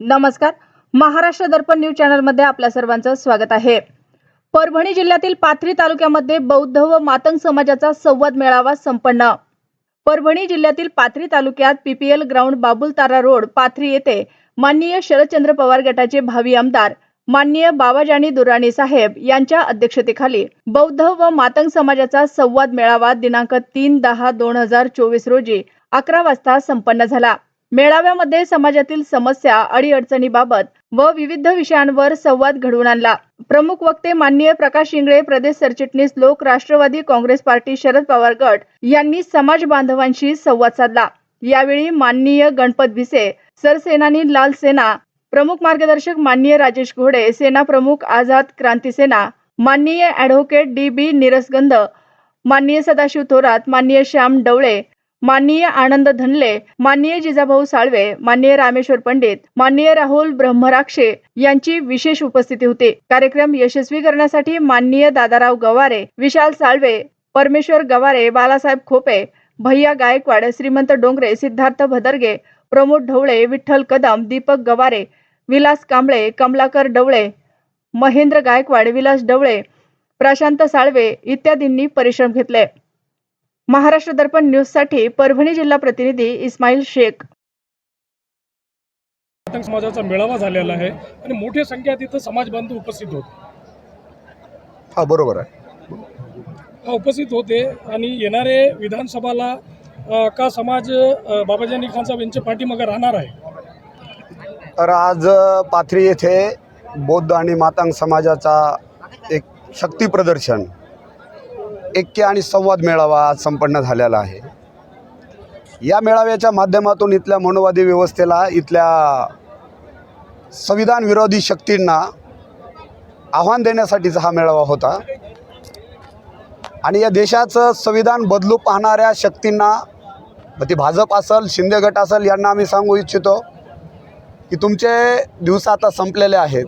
नमस्कार. महाराष्ट्र दर्पण न्यूज चॅनलमध्ये आपल्या सर्वांचं स्वागत आहे. परभणी जिल्ह्यातील पाथरी तालुक्यामध्ये बौद्ध व मातंग समाजाचा संवाद मेळावा संपन्न. परभणी जिल्ह्यातील पाथरी तालुक्यात PPL ground Babultara road Pathri येथे माननीय शरदचंद्र पवार गटाचे भावी आमदार माननीय बाबाजानी दुराणी साहेब यांच्या अध्यक्षतेखाली बौद्ध व मातंग समाजाचा संवाद मेळावा दिनांक तीन दहा दोन हजार चोवीस रोजी अकरा वाजता संपन्न झाला. मेळाव्यामध्ये समाजातील समस्या अडीअडचणीबाबत व विविध विषयांवर संवाद घडवून आणला. प्रमुख वक्ते माननीय प्रकाश इंगळे प्रदेश सरचिटणीस लोक राष्ट्रवादी काँग्रेस पार्टी शरद पवार गट यांनी समाज बांधवांशी संवाद साधला. यावेळी माननीय गणपत भिसे सरसेनानी लाल सेना प्रमुख मार्गदर्शक माननीय राजेश घोडे सेना प्रमुख आझाद क्रांती सेना माननीय ॲडव्होकेट डी बी निरसगंध माननीय सदाशिव थोरात माननीय श्याम डवळे माननीय आनंद धनले माननीय जिजाभाऊ साळवे माननीय रामेश्वर पंडित माननीय राहुल ब्रह्मराक्षे यांची विशेष उपस्थिती होती. कार्यक्रम यशस्वी करण्यासाठी माननीय दादाराव गवारे विशाल साळवे परमेश्वर गवारे बालासाहेब खोपे भैया गायकवाड श्रीमंत डोंगरे सिद्धार्थ भदरगे प्रमोद ढवळे विठ्ठल कदम दीपक गवारे विलास कांबळे कमलाकर डवळे महेंद्र गायकवाड विलास डवळे प्रशांत साळवे इत्यादींनी परिश्रम घेतले. महाराष्ट्र दर्पण न्यूजसाठी परभणी जिल्हा प्रतिनिधी इस्माईल शेख. मातंग समाजाचा मेळावा झालेला आहे आणि मोठ्या संख्येत इथं समाज बांधव उपस्थित होते. हा बरोबर आहे. हा उपस्थित होते आणि येणारे विधानसभाला का समाज बाबाजानी खान साहेब यांच्या पाठीमागे राहणार आहे? तर आज पाथरी येथे बौद्ध आणि मातांग समाजाचा एक शक्ती प्रदर्शन ऐक्य आणि संवाद मेळावा आज संपन्न झालेला आहे. या मेळाव्याच्या माध्यमातून इथल्या मनोवादी व्यवस्थेला इथल्या संविधान विरोधी शक्तींना आव्हान देण्यासाठीचा हा मेळावा होता. आणि या देशाचं संविधान बदलू पाहणाऱ्या शक्तींना मग ती भाजप असेल शिंदे गट असेल यांना आम्ही सांगू इच्छितो की तुमचे दिवस आता संपलेले आहेत.